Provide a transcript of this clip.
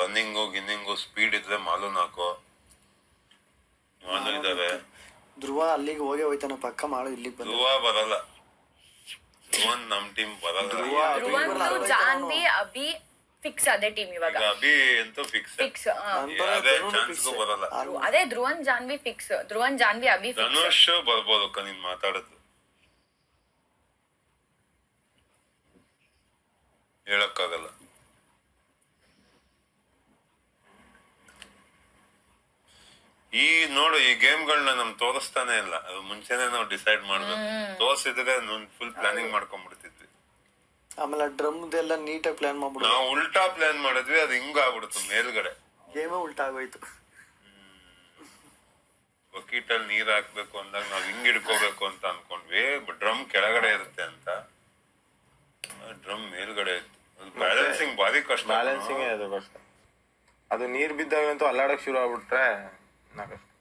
Running ginning speed ಇದ್ರೆ ಮಾಲು ನಾಕು ಮಾಲು ಇದಾವೆ. ಧ್ರುವ ಅಲ್ಲಿಗೆ ಹೋಗಿ ಹೋಯ್ತಾನ ಪಕ್ಕ ಮಾಡು ಇಲ್ಲಿ ಬಂದ ಧ್ರುವ ಬರಲ್ಲ. ಧ್ರುವನ್ ನಮ್ ಟೀಮ್ ಬರಲ್ಲ. ಧ್ರುವಂತು ಜಾನ್ವಿ ಅಭಿ ಫಿಕ್ಸ್ ಅದೇ ಟೀಮ್ ಇವಾಗ. ಈಗ ಅಭಿ ಅಂತೂ ಫಿಕ್ಸ್ ಫಿಕ್ಸ್ ಅದೇ ಚಾನ್ಸ್ಗೂ ಬರಲ್ಲ. ಅದೇ ಧ್ರುವನ್ ಜಾನ್ವಿ ಫಿಕ್ಸ್ ಧ್ರುವನ್ ಜಾನ್ವಿ ಅಭಿ ಫಿಕ್ಸ್ ಧನುಷ್ ಬರ್ಬೋದು ಅಕ್ಕ ನೀನ್ ಮಾತಾಡೋದು. ಹೇಳಕ್ಕಾಗಲ್ಲ. ಈ ನೋಡು ಈ ಗೇಮ್ಗಳನ್ನ ನಮ್ ತೋರಿಸ್ತಾನೆ ಇಲ್ಲ. ಅದು ಮುಂಚೆನೆ ನಾವು ಡಿಸೈಡ್ ಮಾಡ್ಬೇಕು ತೋರಿಸಿದ್ರೆ ಫುಲ್ ಪ್ಲಾನಿಂಗ್ ಮಾಡ್ಕೊಂಡ್ಬಿಡ್ತಿದ್ವಿ ಆಮೇಲೆ ಡ್ರಮ್ದೆಲ್ಲ ನೀಟಾಗಿ ಪ್ಲಾನ್ ಮಾಡ್ಬಿಡು. ನಾವು ಉಲ್ಟಾ ಪ್ಲಾನ್ ಮಾಡಿದ್ವಿ ಅದು ಹಿಂಗ ಆಗ್ಬಿಡ್ತು ಮೇಲ್ಗಡೆ. ಗೇಮೇ ಉಲ್ಟಾ ಆಗೋಯ್ತು. ಬಕೀಟಲ್ಲಿ ನೀರ್ ಹಾಕ್ಬೇಕು ಅಂದಾಗ ನಾವ್ ಹಿಂಗ್ ಹಿಡ್ಕೋಬೇಕು ಅಂತ ಅನ್ಕೊಂಡ್ವಿ ಡ್ರಮ್ ಕೆಳಗಡೆ ಇರುತ್ತೆ ಅಂತ. ಡ್ರಮ್ ಮೇಲ್ಗಡೆ ಇತ್ತು. ಬ್ಯಾಲೆನ್ಸಿಂಗ್ ಬಾರಿ ಕಷ್ಟ. ಬ್ಯಾಲೆನ್ಸಿಂಗ್ ಅದು ಕಷ್ಟ. ಅದು ನೀರ್ ಬಿದ್ದಾಗಂತೂ ಅಲ್ಲಾಡಕ್ ಶುರು ಆಗ್ಬಿಟ್ರೆ ನಾ ಕಷ್ಟ